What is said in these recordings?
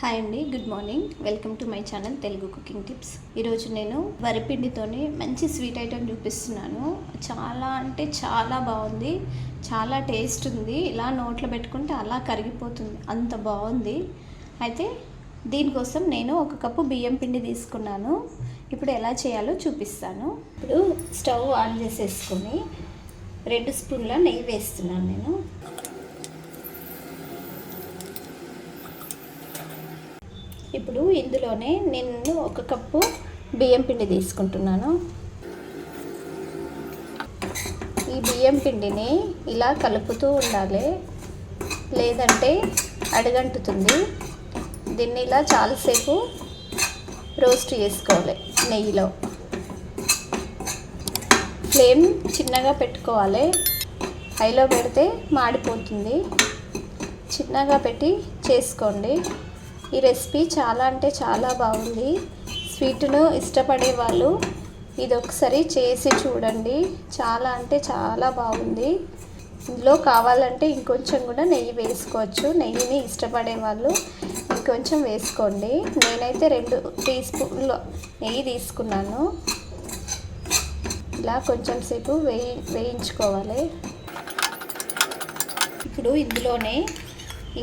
Hi అండి good morning welcome to my channel Telugu cooking tips ఈరోజు నేను వరిపిండితోనే మంచి స్వీట్ ఐటెం చూపిస్తున్నాను. చాలా అంటే చాలా బాగుంది. చాలా టేస్ట్ ఉంది. ఇలా నోట్లో పెట్టుకుంటే అలా కరిగిపోతుంది. అంత బాగుంది. అయితే దీనికోసం నేను ఒక కప్పు బియ్యం పిండి తీసుకున్నాను. ఇప్పుడు ఎలా చేయాలో చూపిస్తాను. ఇప్పుడు స్టవ్ ఆన్ చేసేసుకొని రెండు స్పూన్ల నెయ్యి వేస్తున్నాను నేను. ఇప్పుడు ఇందులోనే నేను ఒక కప్పు బియ్యం పిండి తీసుకుంటున్నాను. ఈ బియ్యం పిండిని ఇలా కలుపుతూ ఉండాలి. లేదంటే అడగంటుతుంది. దీన్ని ఇలా చాలాసేపు రోస్ట్ చేసుకోవాలి నెయ్యిలో. ఫ్లేమ్ చిన్నగా పెట్టుకోవాలి. హైలో పెడితే మాడిపోతుంది. చిన్నగా పెట్టి చేసుకోండి. ఈ రెసిపీ చాలా అంటే చాలా బాగుంది. స్వీట్ను ఇష్టపడే వాళ్ళు ఇది ఒకసారి చేసి చూడండి. చాలా అంటే చాలా బాగుంది. ఇందులో కావాలంటే ఇంకొంచెం కూడా నెయ్యి వేసుకోవచ్చు. నెయ్యిని ఇష్టపడే వాళ్ళు ఇంకొంచెం వేసుకోండి. నేనైతే రెండు టీ స్పూన్లు నెయ్యి తీసుకున్నాను. ఇలా కొంచెం సేపు వేయి వేయించుకోవాలి. ఇప్పుడు ఇందులోనే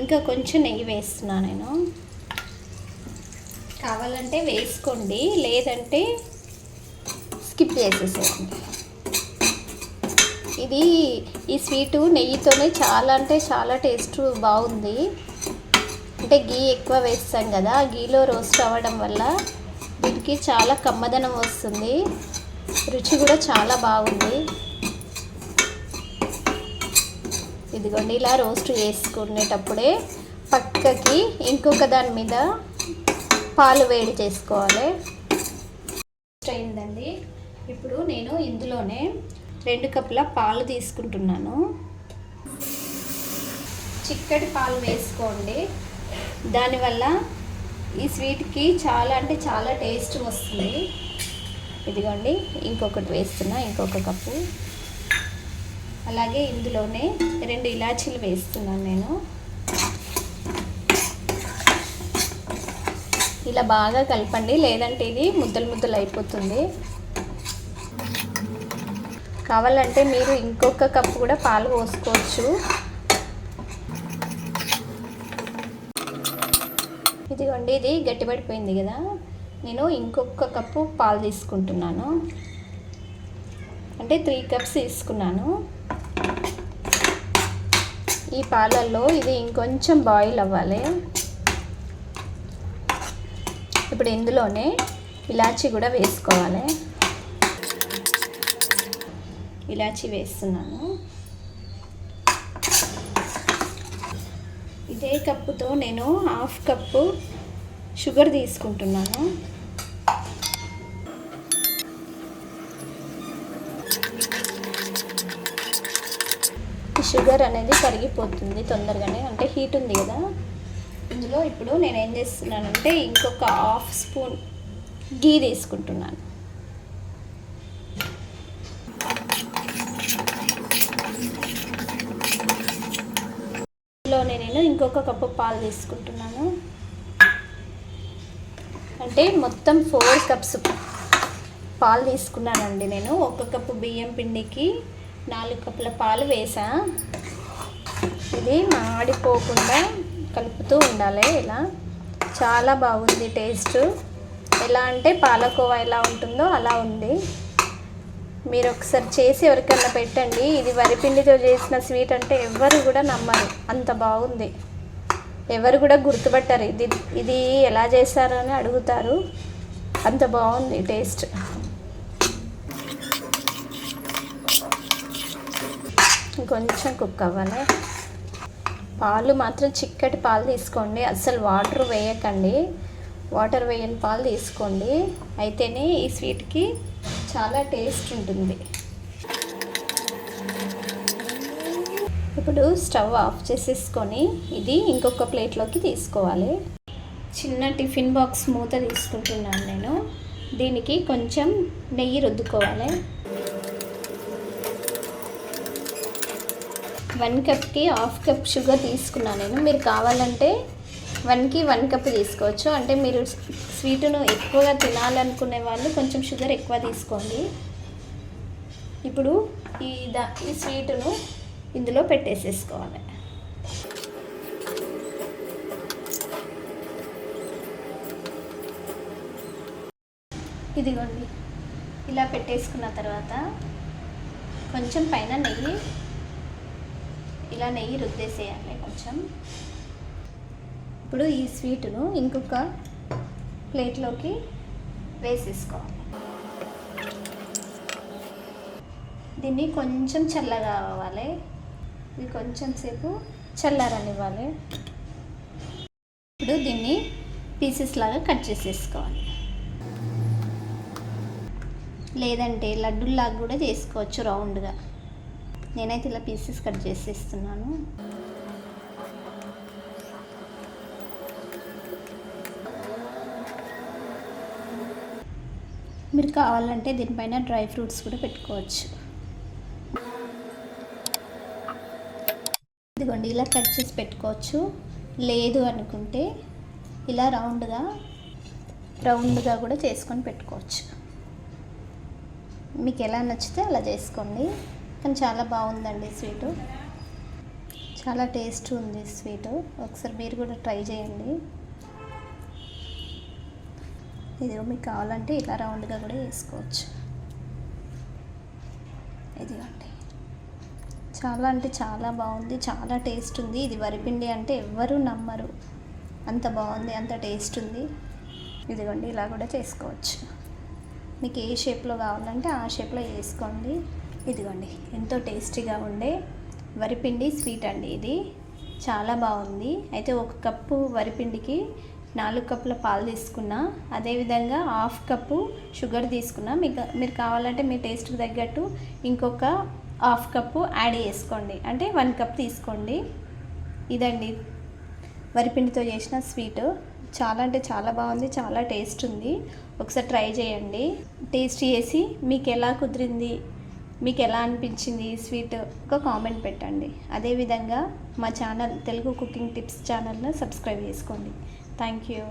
ఇంకా కొంచెం నెయ్యి వేస్తున్నాను నేను. కావాలంటే వేసుకోండి లేదంటే స్కిప్ చేసేసేయండి. ఇది ఈ స్వీటు నెయ్యితోనే చాలా అంటే చాలా టేస్ట్ బాగుంది. అంటే గీ ఎక్కువ వేస్తాం కదా గీలో రోస్ట్ అవ్వడం వల్ల దీనికి చాలా కమ్మదనం వస్తుంది. రుచి కూడా చాలా బాగుంది. ఇదిగోండి ఇలా రోస్ట్ చేసుకునేటప్పుడే పక్కకి ఇంకొక దాని మీద పాలు వేడి చేసుకోవాలి. అయిందండి. ఇప్పుడు నేను ఇందులోనే రెండు కప్పుల పాలు తీసుకుంటున్నాను. చిక్కటి పాలు వేసుకోండి. దానివల్ల ఈ స్వీట్కి చాలా అంటే చాలా టేస్ట్ వస్తుంది. ఇదిగోండి ఇంకొకటి వేస్తున్నా ఇంకొక కప్పు. అలాగే ఇందులోనే రెండు ఇలాచీలు వేస్తున్నాను నేను. ఇలా బాగా కలపండి. లేదంటే ఇది ముద్దలు ముద్దలు అయిపోతుంది. కావాలంటే మీరు ఇంకొక కప్పు కూడా పాలు పోసుకోవచ్చు. ఇదిగోండి ఇది గట్టిపడిపోయింది కదా. నేను ఇంకొక కప్పు పాలు తీసుకుంటున్నాను. అంటే త్రీ కప్స్ తీసుకున్నాను. ఈ పాలల్లో ఇది ఇంకొంచెం బాయిల్ అవ్వాలి. ఇప్పుడు ఇందులోనే ఇలాచీ కూడా వేసుకోవాలి. ఇలాచీ వేస్తున్నాను. ఇదే కప్పుతో నేను హాఫ్ కప్పు షుగర్ తీసుకుంటున్నాను. షుగర్ అనేది కరిగిపోతుంది తొందరగానే అంటే హీట్ ఉంది కదా. ఇందులో ఇప్పుడు నేను ఏం చేస్తున్నానంటే ఇంకొక హాఫ్ స్పూన్ గీ తీసుకుంటున్నాను. ఇందులోనే నేను ఇంకొక కప్పు పాలు తీసుకుంటున్నాను. అంటే మొత్తం ఫోర్ కప్స్ పాలు తీసుకున్నానండి నేను. ఒక కప్పు బియ్యం పిండికి నాలుగు కప్పుల పాలు వేసా. ఇది మాడిపోకుండా కలుపుతూ ఉండాలి ఇలా. చాలా బాగుంది టేస్ట్. ఎలా అంటే పాలకోవా ఎలా ఉంటుందో అలా ఉంది. మీరు ఒకసారి చేసి ఎవరికైనా పెట్టండి. ఇది వరిపిండితో చేసిన స్వీట్ అంటే ఎవరు కూడా నమ్మరు. అంత బాగుంది. ఎవరు కూడా గుర్తుపట్టరు. ఇది ఇది ఎలా చేశారు అని అడుగుతారు. అంత బాగుంది టేస్ట్. కొంచెం కుక్ అవ్వాలి. పాలు మాత్రం చిక్కటి పాలు తీసుకోండి. అస్సలు వాటర్ వేయకండి. వాటర్ వేయని పాలు తీసుకోండి. అయితేనే ఈ స్వీట్కి చాలా టేస్ట్ ఉంటుంది. ఇప్పుడు స్టవ్ ఆఫ్ చేసేసుకొని ఇది ఇంకొక ప్లేట్లోకి తీసుకోవాలి. చిన్న టిఫిన్ బాక్స్ మూత తీసుకుంటున్నాను నేను. దీనికి కొంచెం నెయ్యి రుద్దుకోవాలి. వన్ కప్కి హాఫ్ కప్ షుగర్ తీసుకున్నాను నేను. మీరు కావాలంటే వన్కి వన్ కప్ తీసుకోవచ్చు. అంటే మీరు స్వీటును ఎక్కువగా తినాలనుకునే వాళ్ళు కొంచెం షుగర్ ఎక్కువ తీసుకోండి. ఇప్పుడు ఈ దా ఈ స్వీటును ఇందులో పెట్టేసేసుకోవాలి. ఇదిగోండి. ఇలా పెట్టేసుకున్న తర్వాత కొంచెం పైన నెయ్యి ఇలా నెయ్యి రుద్దేసేయాలి కొంచెం. ఇప్పుడు ఈ స్వీటును ఇంకొక ప్లేట్లోకి వేసేసుకోవాలి. దీన్ని కొంచెం చల్లగా అవ్వాలి. ఇది కొంచెం సేపు చల్లారనివ్వాలి. ఇప్పుడు దీన్ని పీసెస్ లాగా కట్ చేసేసుకోవాలి. లేదంటే లడ్డూల్లాగా కూడా చేసుకోవచ్చు రౌండ్గా. నేనైతే ఇలా పీసెస్ కట్ చేసేస్తున్నాను. మీరు కావాలంటే దీనిపైన డ్రై ఫ్రూట్స్ కూడా పెట్టుకోవచ్చు. ఇదిగోండి ఇలా కట్ చేసి పెట్టుకోవచ్చు. లేదు అనుకుంటే ఇలా రౌండ్గా రౌండ్గా కూడా చేసుకొని పెట్టుకోవచ్చు. మీకు ఎలా నచ్చితే అలా చేసుకోండి. కానీ చాలా బాగుందండి స్వీటు. చాలా టేస్ట్ ఉంది స్వీటు. ఒకసారి మీరు కూడా ట్రై చేయండి. ఇది మీకు కావాలంటే ఇలా రౌండ్గా కూడా వేసుకోవచ్చు. ఇదిగోండి. చాలా అంటే చాలా బాగుంది చాలా టేస్ట్ ఉంది. ఇది వరిపిండి అంటే ఎవ్వరూ నమ్మరు. అంత బాగుంది అంత టేస్ట్ ఉంది. ఇదిగోండి ఇలా కూడా చేసుకోవచ్చు. మీకు ఏ షేప్లో కావాలంటే ఆ షేప్లో వేసుకోండి. ఇదిగోండి ఎంతో టేస్టీగా ఉండే వరిపిండి స్వీట్ అండి ఇది. చాలా బాగుంది. అయితే ఒక కప్పు వరిపిండికి నాలుగు కప్పుల పాలు తీసుకున్నా అదేవిధంగా హాఫ్ కప్పు షుగర్ తీసుకున్నా. మీకు మీరు కావాలంటే మీ టేస్ట్కి తగ్గట్టు ఇంకొక హాఫ్ కప్పు యాడ్ చేసుకోండి. అంటే వన్ కప్ తీసుకోండి. ఇదండి వరిపిండితో చేసిన స్వీట్. చాలా అంటే చాలా బాగుంది చాలా టేస్ట్ ఉంది. ఒకసారి ట్రై చేయండి. టేస్ట్ చేసి మీకు ఎలా కుదిరింది మీకు ఎలా అనిపించింది ఈ స్వీట్? ఒక కామెంట్ పెట్టండి. అదేవిధంగా మా ఛానల్ తెలుగు కుకింగ్ టిప్స్ ఛానల్ను సబ్స్క్రైబ్ చేసుకోండి. Thank you.